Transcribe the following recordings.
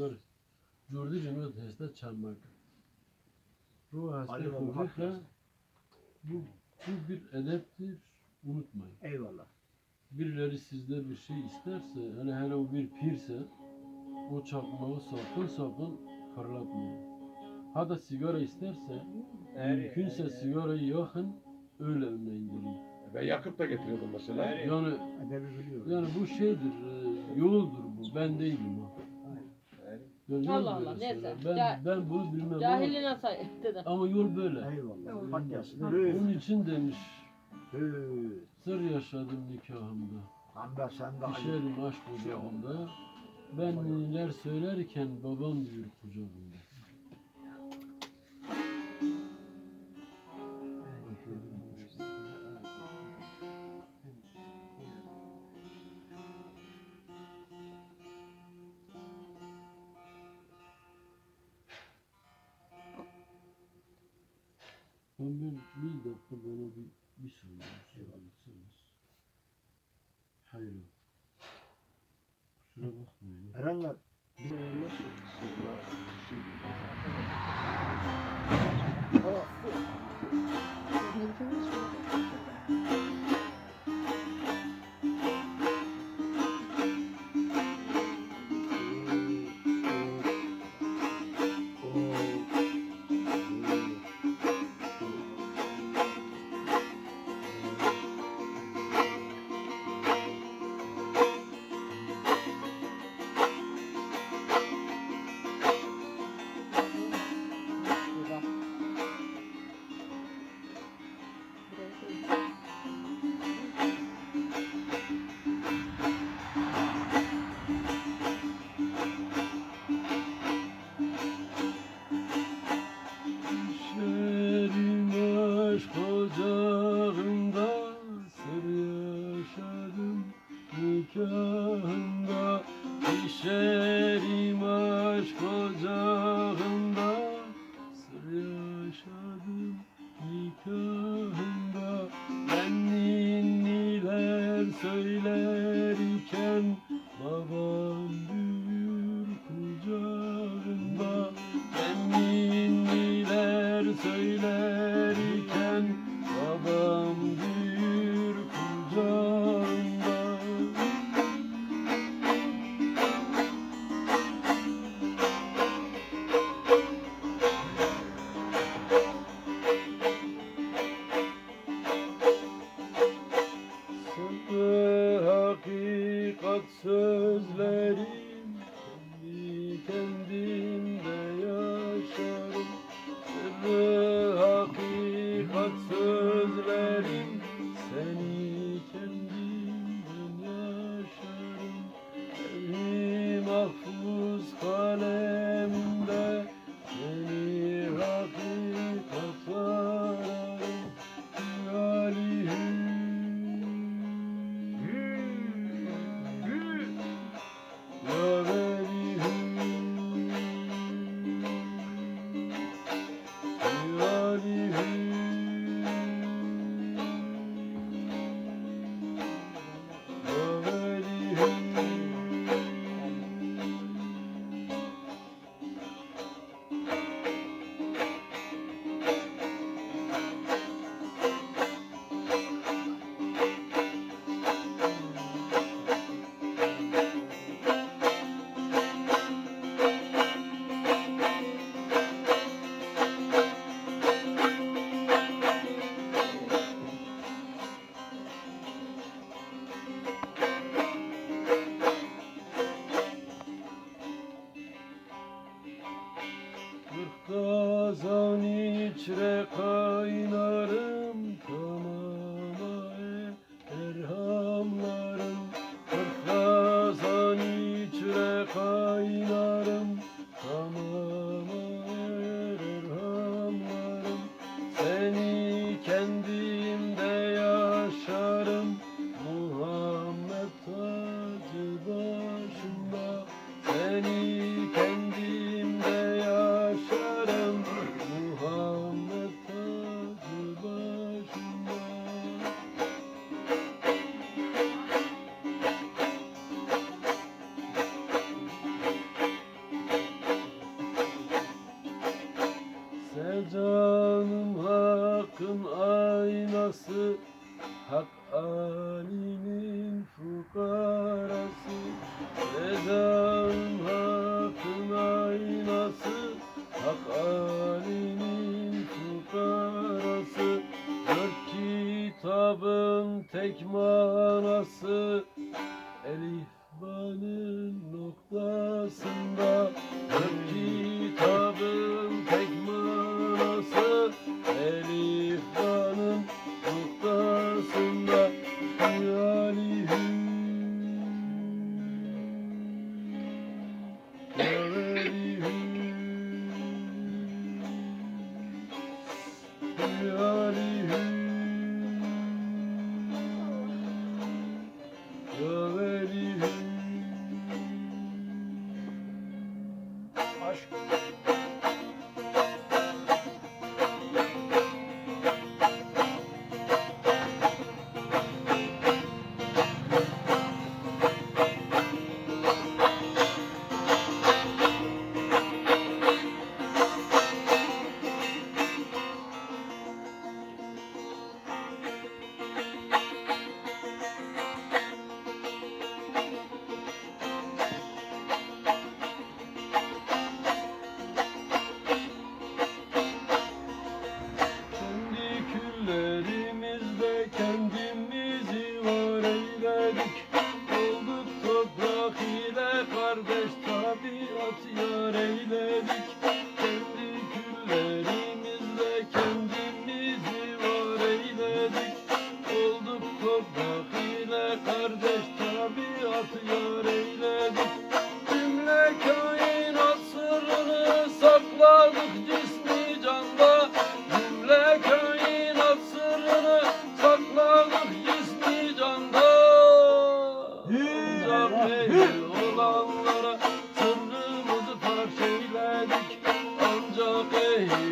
پر جوردی جنوب هسته çarmak. Ruh hasta Ali Baba kuvvetle haklısın. bu, bu bir edeptir. Unutmayın. Eyvallah. Birileri sizde bir şey isterse, hele hele o bir pirse, o çakmağı sakın sakın fırlatmayın. Ha da sigara isterse, mümkünse sigarayı yakın, öyle önüne indirin. Ben yakıp da getiriyordum mesela. Yani Edebi biliyorum. yani bu şeydir, e, yoldur bu. Ben değilim yol Allah Allah, böyle neyse. Ben, Ca- ben bunu bilmem ama, Cahilina say dedi. ama yol böyle. Eyvallah. Bak gelsin. Onun için demiş, Hı. sır yaşadım nikahımda. Hamda sen de ayıp. Düşerim aşk ocağında. Ben neler söylerken babam büyür kucağımda. Ben bir, bir dakika bana bir, bir soru sorarsanız. Hayır. Kusura bakmayın. Erenler. Düşerim ocağında Sır yaşadım nikahında Düşerim aşk ocağında. Sır yaşadım nikahında Ben ninniler söylerken Babam büyür kucağında Ben ninniler söylerken Kırk kazan içre Hak alinin fukarası Ezan hakkın aynası. Hak alinin fukarası Dört kitabın tek manası. Elif noktasında Dört kitabın aşk. Hey.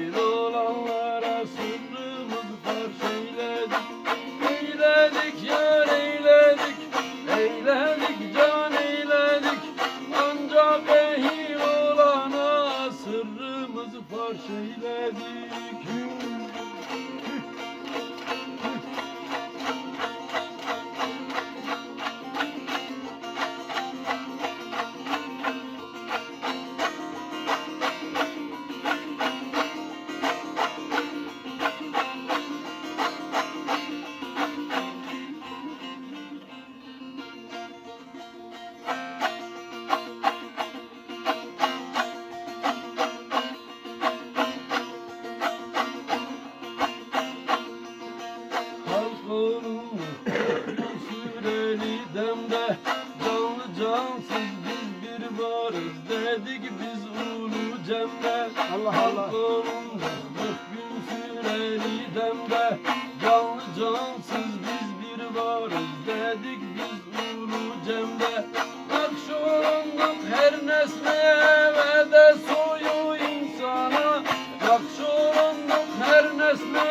Christmas.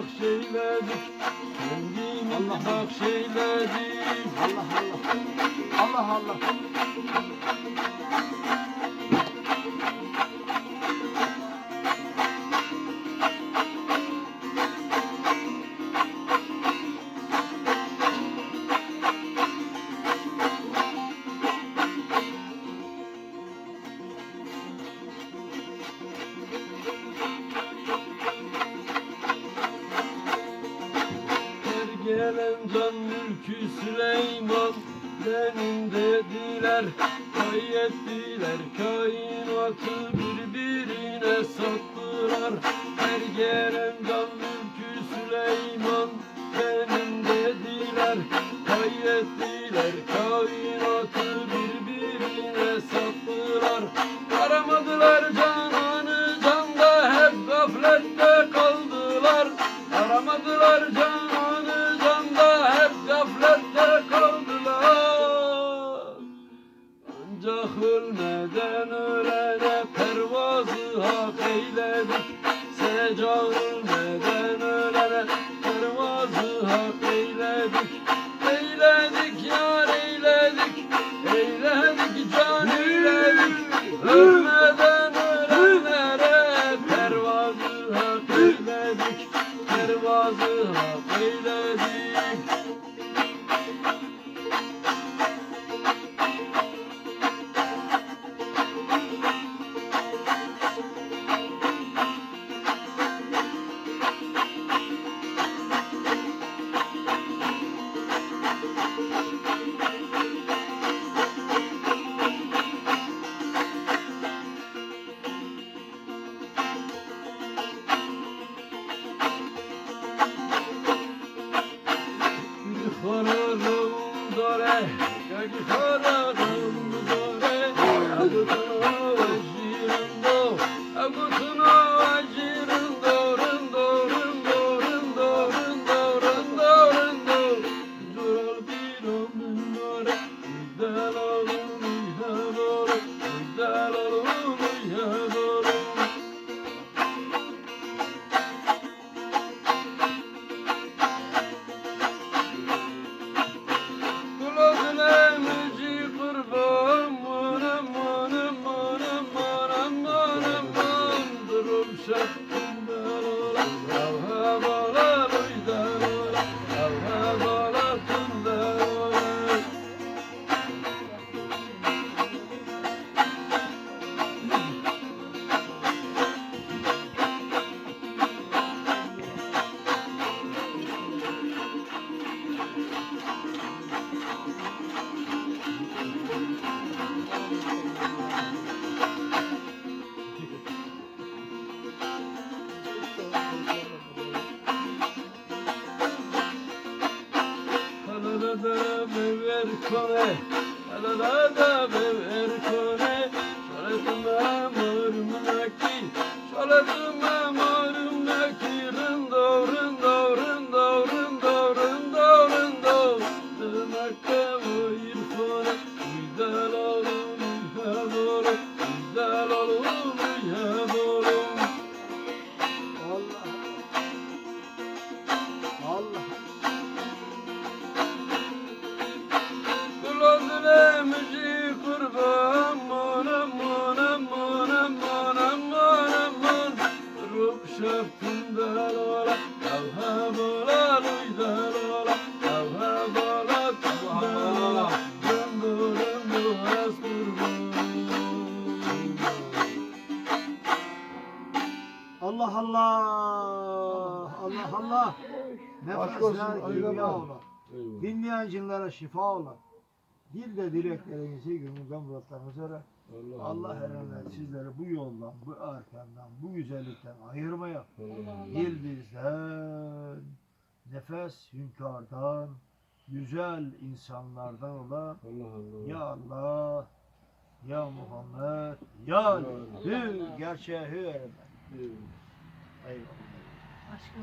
hak şeyledik. Sevgimiz hak şeyledik. Allah Allah. Allah Allah. Kelemcan Mülkü Süleyman benim dediler Kay ettiler kainatı birbirine sattılar. Her Kelemcan Mülkü Süleyman benim dediler Kay ettiler kainatı Good. کنه دادا ببر کنه Aşk olsun, ola. Eyvallah. Dinleyen cinlere şifa ola. Dilde dileklerinizi gönülden muratlarınızı öğren. Allah erenler sizleri bu yoldan, bu erkenden, bu güzellikten ayırmaya. Dil bizden, nefes hünkârdan, güzel insanlardan ola. Allah Allah. Ya Allah, ya Muhammed, ya Hü, gerçeği hü. Eyvallah. Eyvallah. Aşkım